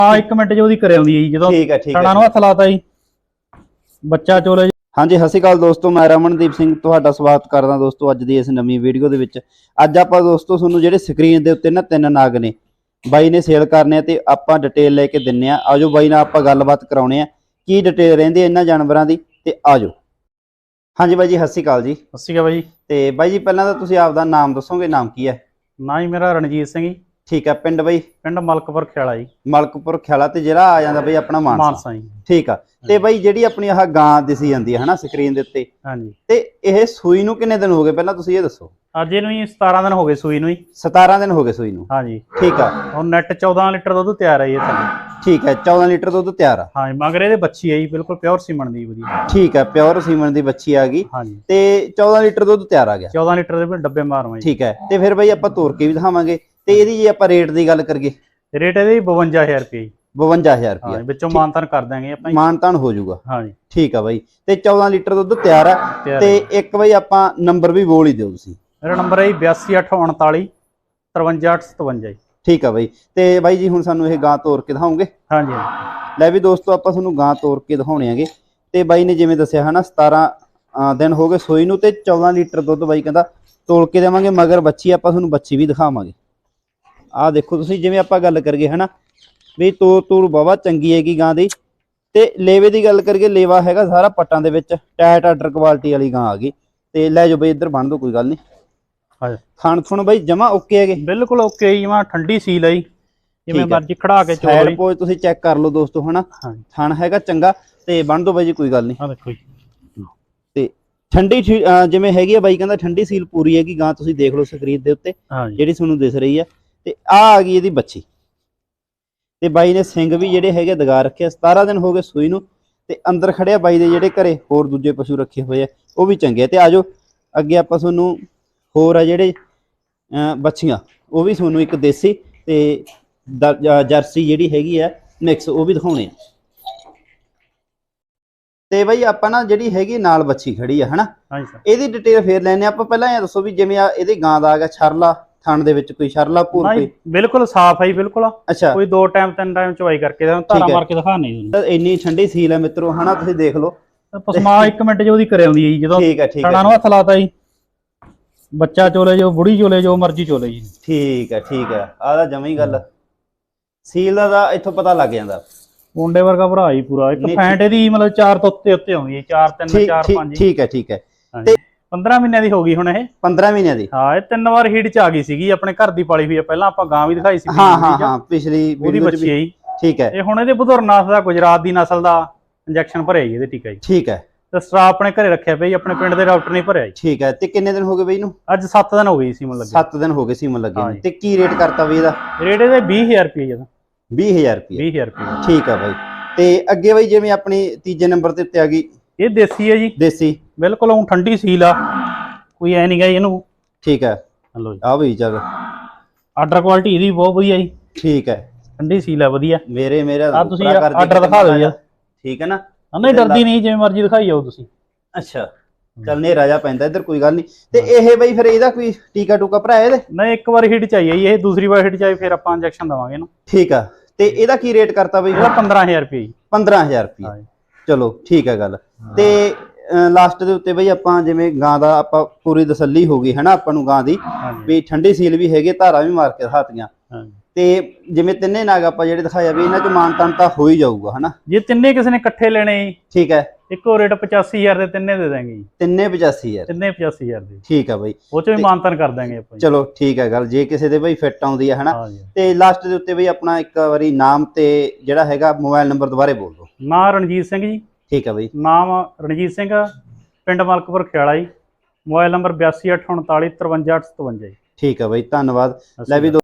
ਹਾਂ ਇੱਕ ਮਿੰਟ ਚ ਉਹਦੀ ਕਰ ਆਉਂਦੀ ਹੈ ਜੀ ਜਦੋਂ ਠੀਕ ਹੈ ਠੀਕ ਹੈ ਨੂੰ ਹੱਥ ਲਾਤਾ ਜੀ। ਬੱਚਾ ਚੋਲੇ ਜੀ। ਹਾਂਜੀ ਸਤਿ ਸ਼੍ਰੀ ਅਕਾਲ ਦੋਸਤੋ ਮੈਂ ਰਮਨਦੀਪ ਸਿੰਘ ਤੁਹਾਡਾ ਸਵਾਗਤ ਕਰਦਾ ਦੋਸਤੋ ਅੱਜ ਦੀ ਇਸ ਨਵੀਂ ਵੀਡੀਓ ਦੇ ਵਿੱਚ। ਅੱਜ ਆਪਾਂ ਦੋਸਤੋ ਤੁਹਾਨੂੰ ਜਿਹੜੇ ਸਕਰੀਨ ਦੇ ਉੱਤੇ ਨਾ ਤਿੰਨ ਨਾਗ ਨੇ ਬਾਈ ਨੇ ਸੇਲ ਕਰਨੇ ਆ ਤੇ ਆਪਾਂ ਡਿਟੇਲ ਲੈ ਕੇ ਦਿੰਨੇ ਆ। ਆਜੋ ਬਾਈ ਨਾਲ ਆਪਾਂ ਗੱਲਬਾਤ ਕਰਾਉਣੇ ਆ ਕੀ ਡਿਟੇਲ ਰਹਿੰਦੀ ਇਹਨਾਂ ਜਾਨਵਰਾਂ ਦੀ ਤੇ ਆਜੋ। ਹਾਂਜੀ ਬਾਈ ਜੀ ਸਤਿ ਸ਼੍ਰੀ ਅਕਾਲ ਜੀ। ਸਤਿ ਸ਼੍ਰੀ ਅਕਾਲ ਬਾਈ ਜੀ। ਤੇ ਬਾਈ ਜੀ ਪਹਿਲਾਂ ਤਾਂ ਤੁਸੀਂ ਆਪਦਾ ਨਾਮ ਦੱਸੋਗੇ ਨਾਮ ਕੀ ਹੈ? ਨਾ ਹੀ ਮੇਰਾ ਰਣਜੀਤ ਸਿੰਘ ਜੀ। ਠੀਕ ਹੈ ਪਿੰਡ ਬਾਈ? ਪਿੰਡ ਮਲਕਪੁਰ ਖਿਆਲਾ ਜੀ। ਮਲਕਪੁਰ ਖਿਆਲਾ ਤੇ ਜਿਹੜਾ ਆ ਜਾਂਦਾ ਬਾਈ ਆਪਣਾ ਮਾਨਸਾ। ਮਾਨਸਾ ਜੀ। ਠੀਕ ਆ ਤੇ ਬਾਈ ਜਿਹੜੀ ਆਪਣੀ ਆਹ ਗਾਂ ਦਿਸੀ ਜਾਂਦੀ ਹੈ ਹਨਾ ਸਕਰੀਨ ਦੇ ਉੱਤੇ ਹਾਂਜੀ। ਤੇ ਇਹ ਸੂਈ ਨੂੰ ਕਿੰਨੇ ਦਿਨ ਹੋ ਗਏ? ਪਹਿਲਾਂ ਤੁਸੀਂ ਇਹ ਦੱਸੋ। ਅੱਜ ਇਹਨੂੰ ਜੀ 17 ਦਿਨ ਹੋ ਗਏ ਸੂਈ ਨੂੰ ਜੀ। 17 ਦਿਨ ਹੋ ਗਏ ਸੂਈ ਨੂੰ। ਹਾਂਜੀ। ਠੀਕ ਆ। ਹੁਣ ਨੈਟ 14 ਲੀਟਰ ਦੁੱਧ ਤਿਆਰ ਹੈ ਜੀ ਇਹ ਥੱਲੇ ਠੀਕ ਹੈ 14 ਲੀਟਰ ਦੁੱਧ ਤਿਆਰ ਆ। ਹਾਂਜੀ ਮਗਰ ਇਹਦੇ ਬੱਚੀ ਹੈ ਜੀ ਬਿਲਕੁਲ ਪਿਓਰ ਸੀਮਨ ਦੀ ਵਧੀਆ। ਠੀਕ ਹੈ ਪਿਓਰ ਸੀਮਨ ਦੀ ਬੱਚੀ ਆ ਗਈ। ਹਾਂਜੀ। ਤੇ 14 ਲੀਟਰ ਦੁੱਧ ਤਿਆਰ ਆ ਗਿਆ। 14 ਲੀਟਰ ਦੇ ਡੱਬੇ ਮਾਰਵਾ ਜੀ। ਠੀਕ ਹੈ ਤੇ ਫਿਰ ਬਾਈ ਆਪਾਂ ਤੋਰ ਕੇ ਵੀ ਦਿਖਾਵਾਂਗੇ। ਤੇ ਇਹਦੀ ਜੇ ਆਪਾਂ ਰੇਟ ਦੀ ਗੱਲ ਕਰੀਏ। ਰੇਟ ਇਹਦੇ ਜੀ 52000 ਰੁਪਏ ਜੀ। 52000 ਹਾਂ ਰੁਪਏ ਵਿੱਚੋਂ ਮਾਨਤਨ ਕਰ ਦਾਂਗੇ ਆਪਾਂ। ਮਾਨਤਾਨ ਹੋ ਜਾਊਗਾ। ਹਾਂਜੀ ਠੀਕ ਆ ਬਾਈ। ਤੇ 14 ਲੀਟਰ ਦੁੱਧ ਤਿਆਰ ਆ। ਤੇ। ਇੱਕ ਬਾਈ ਆਪਾਂ ਨੰਬਰ ਵੀ ਬੋਲ ਹੀ ਦਿਓ ਤੁਸੀਂ। ਮੇਰਾ ਨੰਬਰ ਹੈ ਜੀ 8289 53857 ਜੀ। ਠੀਕ ਆ ਬਾਈ। ਤੇ ਬਾਈ ਜੀ ਹੁਣ ਸਾਨੂੰ ਇਹ ਗਾਂ ਤੋਰ ਕੇ ਦਿਖਾਓਗੇ? ਹਾਂਜੀ। ਲੈ ਵੀ ਦੋਸਤੋ ਆਪਾਂ ਤੁਹਾਨੂੰ ਗਾਂ ਤੋਰ ਕੇ ਦਿਖਾਉਣੇ ਆਗੇ ਤੇ ਬਾਈ ਨੇ ਜਿਵੇਂ ਦੱਸਿਆ ਹਨਾ 17 ਅ, ਦਿਨ ਹੋ ਗਏ ਸੋਈ ਨੂੰ ਤੇ 14 ਲੀਟਰ ਦੁੱਧ ਬਾਈ ਕਹਿੰਦਾ ਤੋਲ ਕੇ ਦੇਵਾਂਗੇ ਮਗਰ ਬੱਚੀ ਆਪਾਂ ਤੁਹਾਨੂੰ ਬੱਚੀ ਵੀ ਦਿਖਾਵਾਂਗੇ। ਆਹ ਦੇਖੋ ਤੁਸੀਂ ਜਿਵੇਂ ਆਪਾਂ ਗੱਲ ਕਰੀਏ ਹਨਾ? ਵੀ ਤੋਰ ਤੂਰ ਬਾਵਾ ਚੰਗੀ ਹੈਗੀ ਗਾਂ ਦੀ। ਤੇ ਲੇਵੇ ਦੀ ਗੱਲ ਕਰੀਏ ਲੇਵਾ ਹੈਗਾ ਸਾਰਾ ਪੱਟਾਂ ਦੇ ਵਿੱਚ ਟਾਇਟ ਆਰਡਰ ਕੁਆਲਿਟੀ ਵਾਲੀ ਗਾਂ ਆ ਗਈ। ਤੇ ਲੈ ਜਾਓ ਬਈ ਇੱਧਰ ਬਣ ਦੋ ਕੋਈ ਗੱਲ ਨਹੀਂ ਹਾਂਜੀ। ਖਾਣ ਥੁਣ ਬਾਈ ਜਮਾ ਓਕੇ ਹੈਗੇ। ਬਿਲਕੁਲ ਓਕੇ ਜੀ ਮੈਂ ਠੰਡੀ ਸੀਲ ਹੈ ਜੀ। ਜਿਵੇਂ ਹੈ। ਮਰਜ਼ੀ ਖੜਾ ਕੇ ਚੋਲ ਸਾਈਡ ਪੋਜ ਤੁਸੀਂ ਚੈੱਕ ਕਰ ਲਓ ਦੋਸਤੋ ਹਨਾ? ਥਣ ਹੈਗਾ ਚੰਗਾ। ਤੇ ਬਣ ਦੋ ਬਾਈ ਜੀ ਕੋਈ ਗੱਲ ਨਹੀਂ ਆ ਦੇਖੋ ਜੀ। ਤੇ ਠੰਡੀ ਜਿਵੇਂ ਹੈਗੀ ਆ ਬਾਈ ਕਹਿੰਦਾ ਠੰਡੀ ਸੀਲ ਪੂਰੀ ਹੈਗੀ ਗਾਂ ਤੁਸੀਂ ਦੇਖ ਲਓ ਸਕਰੀਨ ਦੇ ਉੱਤੇ। ਜਿਹੜੀ ਤੁਹਾਨੂੰ ਦਿਸ ਰਹੀ ਆ। ਤੇ ਆ ਆ ਗਈ ਇਹਦੀ ਬੱਚੀ। ਤੇ ਬਾਈ ਨੇ ਸਿੰਘ ਵੀ ਜਿਹੜੇ ਹੈਗੇ ਦਗਾ ਰੱਖਿਆ 17 ਦਿਨ ਹੋ ਗਏ ਸੂਈ ਨੂੰ ਤੇ ਅੰਦਰ ਖੜਿਆ ਬਾਈ ਦੇ ਜਿਹੜੇ ਘਰੇ ਹੋਰ ਦੂਜੇ ਪਸ਼ੂ ਰੱਖੇ ਹੋਏ ਆ ਉਹ ਵੀ ਚੰਗੇ ਆ। ਤੇ ਆਜੋ ਅੱਗੇ ਆਪਾਂ ਤੁਹਾਨੂੰ ਹੋਰ ਆ ਜਿਹੜੇ ਬੱਚੀਆਂ ਉਹ ਵੀ ਤੁਹਾਨੂੰ ਇੱਕ ਦੇਸੀ ਤੇ ਜਰਸੀ ਜਿਹੜੀ ਹੈਗੀ ਆ ਮਿਕਸ ਉਹ ਵੀ ਦਿਖਾਉਣੇ ਆ। ਤੇ ਬਾਈ ਆਪਾਂ ਨਾ ਜਿਹੜੀ ਹੈਗੀ ਨਾਲ ਬੱਚੀ ਖੜੀ ਆ ਹਨਾ? ਹਾਂਜੀ ਸਰ। ਇਹਦੀ ਡਿਟੇਲ ਫੇਰ ਲੈਣੇ ਆਪਾਂ ਪਹਿਲਾਂ ਇਹ ਦੱਸੋ ਵੀ ਜਿਵੇਂ ਆ ਇਹਦੀ ਗਾਂ ਦਾ ਆ ਗਿਆ ਛਰਲਾ। ਥਣ ਦੇ ਵਿੱਚ ਕੋਈ ਛਰਲਾ ਭੂਰ ਨਹੀਂ ਕੋਈ? ਬਿਲਕੁਲ ਸਾਫ਼ ਹੈ ਜੀ ਬਿਲਕੁਲ। ਅੱਛਾ। ਕੋਈ ਦੋ ਟਾਈਮ ਤਿੰਨ ਟਾਈਮ ਚਵਾਈ ਕਰਕੇ ਧਾਰਾ। ਮਾਰ ਕੇ ਦਿਖਾਣੇ ਜੀ ਤਾਂ ਇੰਨੀ ਠੰਡੀ ਸੀਲ ਹੈ ਮਿੱਤਰੋ ਹਨਾ ਤੁਸੀਂ ਦੇਖ ਲਓ। ਪਸਮਾ ਇੱਕ ਮਿੰਟ ਚ ਉਹਦੀ ਕਰ ਆਉਂਦੀ ਹੈ ਜੀ ਜਦੋਂ ਠੀਕ ਹੈ ਠੀਕ ਹੈ। ਨੂੰ ਹੱਥ ਲਾਤਾ ਜੀ। ਬੱਚਾ ਚੋਲੇ ਜੋ ਬੁੜੀ ਚੋਲੇ ਜੋ ਮਰਜ਼ੀ ਚੋਲੇ ਜੀ। ਠੀਕ ਹੈ ਠੀਕ ਹੈ। ਆਹ ਤਾਂ ਜਮੀ ਗੱਲ। ਸੀਲ ਦਾ ਤਾਂ ਇੱਥੋਂ ਪਤਾ ਲੱਗ ਜਾਂਦਾ। ਮੁੰਡੇ ਵਰਗਾ ਭਰਾ ਹੀ ਪੂਰਾ। ਇੱਕ ਨਹੀਂ, ਫੈਂਟ ਇਹਦੀ ਮਤਲਬ 4 ਤੋਂ ਉੱਤੇ ਉੱਤੇ ਆਉਂਦੀ ਹੈ 4 3 ਠੀਕ 4 ਠੀਕ 5 ਠੀਕ ਹੈ ਠੀਕ ਹੈ। 15 ਮਹੀਨਿਆਂ ਦੀ ਹੋ ਗਈ ਹੁਣ ਇਹ? 15 ਮਹੀਨਿਆਂ ਦੀ। ਹਾਂ ਇਹ ਤਿੰਨ ਵਾਰ ਹੀਟ ਚ ਆ ਗਈ ਸੀਗੀ ਆਪਣੇ ਘਰ ਦੀ ਪਾਲੀ ਹੋਈ ਹੈ ਪਹਿਲਾਂ ਆਪਾਂ ਗਾਂ ਵੀ ਦਿਖਾਈ ਸੀ ਹਾਂ ਹਾਂ। ਹਾਂ ਪਿਛਲੀ ਉਹਦੀ ਬੱਚੀ ਜੀ ਠੀਕ ਹੈ। ਇਹ ਹੁਣ ਇਹਦੇ ਬੁਧੁਰਨਾਥ ਦਾ ਗੁਜਰਾਤ ਦੀ ਨਸਲ ਦਾ ਇੰਜੈਕਸ਼ਨ ਭਰਿਆ ਜੀ ਇਹਦੇ ਟੀਕਾ ਜੀ। ਠੀਕ ਹੈ। ਤੇ ਸਟਾਫ ਆਪਣੇ ਘਰੇ ਰੱਖਿਆ ਪਿਆ ਜੀ ਆਪਣੇ ਪਿੰਡ ਦੇ ਡਾਕਟਰ ਨੇ ਭਰਿਆ ਜੀ। ਠੀਕ ਹੈ। ਤੇ ਕਿੰਨੇ ਦਿਨ ਹੋ ਗਏ ਬਈ ਇਹਨੂੰ? ਅੱਜ 7 ਦਿਨ ਹੋ ਗਏ ਸੀ ਮਨ ਲੱਗੇ। 7 ਦਿਨ ਹੋ ਗਏ ਸੀਮਨ ਲੱਗੇ ਨੂੰ। ਜੀ। ਤੇ ਕੀ ਰੇਟ ਕਰਤਾ ਬਈ ਇਹਦਾ? ਰੇਟ ਇਹਦੇ 20000 ਰੁਪਏ ਜਦਾ 20000 ਰੁਪਏ। 20000 ਰੁਪਏ। ਠੀਕ ਹੈ ਬਾਈ। ਤੇ ਅੱਗੇ ਬਈ ਜਿਵੇਂ ਆਪਣੀ ਤੀਜੇ ਨੰਬਰ ਤੇ ਉੱਤੇ ਆ ਗਈ। ਇਹ ਦੇਸੀ ਹੈ ਜੀ। ਦੇਸੀ। ਬਿਲਕੁਲ ਹੁਣ ਠੰਡੀ ਸੀਲ ਆ। ਕੋਈ ਐ ਨਹੀਂ ਗਾ ਇਹਨੂੰ। ਠੀਕ ਹੈ। ਹਲੋ ਜੀ। ਆ ਬਈ ਚੱਲ। ਆਰਡਰ ਕੁਆਲਿਟੀ ਇਹਦੀ ਬਹੁਤ ਵਧੀਆ ਜੀ। ਠੀਕ ਹੈ। ਠੰਡੀ ਸੀਲ ਆ ਵਧੀਆ। ਮੇਰੇ ਮੇਰਾ ਆਹ ਤੁਸੀਂ ਆਰਡਰ ਦਿਖਾ ਦਿਓ ਜੀ। ਠੀਕ ਹੈ ਨਾ? ਆ ਨਹੀਂ ਡਰਦੀ ਨਹੀਂ ਜਿਵੇਂ ਮਰਜ਼ੀ ਦਿਖਾਈ ਜਾਓ ਤੁਸੀਂ। ਅੱਛਾ। ਚੱਲ ਨੇਰਾ ਜਾ ਪੈਂਦਾ ਇੱਧਰ ਕੋਈ ਗੱਲ ਨਹੀਂ। ਤੇ ਇਹ ਬਈ ਫਿਰ ਇਹਦਾ ਕੋਈ ਟੀਕਾ ਟੂਕਾ ਭਰਾ ਇਹਦੇ? ਨਹੀਂ ਇੱਕ ਵਾਰ ਹੀਟ ਚਾਹੀਏ ਇਹ ਦੂਸਰੀ ਵਾਰ ਹੀਟ ਚਾਹੀਏ ਫਿਰ ਆਪਾਂ ਇੰਜੈਕਸ਼ਨ ਦਵਾਂਗੇ ਇਹਨੂੰ। ਠੀਕ ਆ। ਤੇ ਇਹਦਾ ਕੀ ਰੇਟ ਕਰਤਾ ਬਈ? ਇਹਦਾ 15000 ਰੁਪਏ ਜੀ। 15000 ਰੁਪਏ। ਚਲੋ ਠੀਕ ਹੈ ਗੱਲ। ਤੇ ਲਾਸਟ ਦੇ ਉੱਤੇ ਬਈ ਆਪਾਂ ਜਿਵੇਂ ਗਾਂ ਦਾ ਆਪਾਂ ਪੂਰੀ ਤਸੱਲੀ ਹੋ ਗਈ ਹੈ ਨਾ ਆਪਾਂ ਨੂੰ ਗਾਂ ਦੀ ਵੀ ਠੰਡੀ ਸੀਲ ਵੀ ਹੈਗੀ ਧਾਰਾ ਵੀ ਮਾਰ ਕੇ ਦਿਖਾਤੀਆਂ। ਤੇ ਜਿਵੇਂ ਤਿੰਨੇ ਨਾਗ ਆਪਾਂ ਜਿਹੜੇ ਦਿਖਾਇਆ ਵੀ ਇਹਨਾਂ ਚ ਮਾਨਤਾਨ ਤਾਂ ਹੋ ਹੀ ਜਾਊਗਾ ਹਨਾ। ਜੇ ਤਿੰਨੇ ਕਿਸੇ ਨੇ ਇਕੱਠੇ ਲੈਣੇ ਠੀਕ ਹੈ। ਇੱਕੋ ਰੇਟ 85000 ਦੇ ਤਿੰਨੇ ਦੇ ਦਾਂਗੇ ਜੀ। ਤਿੰਨੇ 85000 ਤਿੰਨੇ 85000 ਦੇ। ਠੀਕ ਆ ਬਈ। ਉਹ ਚ ਵੀ ਮਾਨਤਨ ਕਰ ਦਾਂਗੇ ਆਪਾਂ ਚਲੋ ਠੀਕ ਹੈ ਗੱਲ। ਜੇ ਕਿਸੇ ਦੇ ਬਈ ਫਿੱਟ ਆਉਂਦੀ ਹੈ ਹਨਾ। ਤੇ ਲਾਸਟ ਦੇ ਉੱਤੇ ਬਈ ਆਪਣਾ ਇੱਕ ਵਾਰੀ ਨਾਮ ਤੇ ਜਿਹੜਾ ਹੈਗਾ ਮੋਬਾਈਲ ਨੰਬਰ ਦੁਬਾਰੇ ਬੋਲ ਦਿਓ। ਨਾਂ ਰਣਜੀਤ ਸਿੰਘ ਜੀ। ਠੀਕ ਹੈ ਬਈ। ਨਾਮ ਰਣਜੀਤ ਸਿੰਘ ਪਿੰਡ ਮਲਕਪੁਰ ਖਿਆਲਾ ਜੀ। ਮੋਬਾਈਲ ਨੰਬਰ 8284953857 ਜੀ। ਠੀਕ ਹੈ ਬਈ ਧੰਨਵਾਦ। ਲੈ ਵੀ।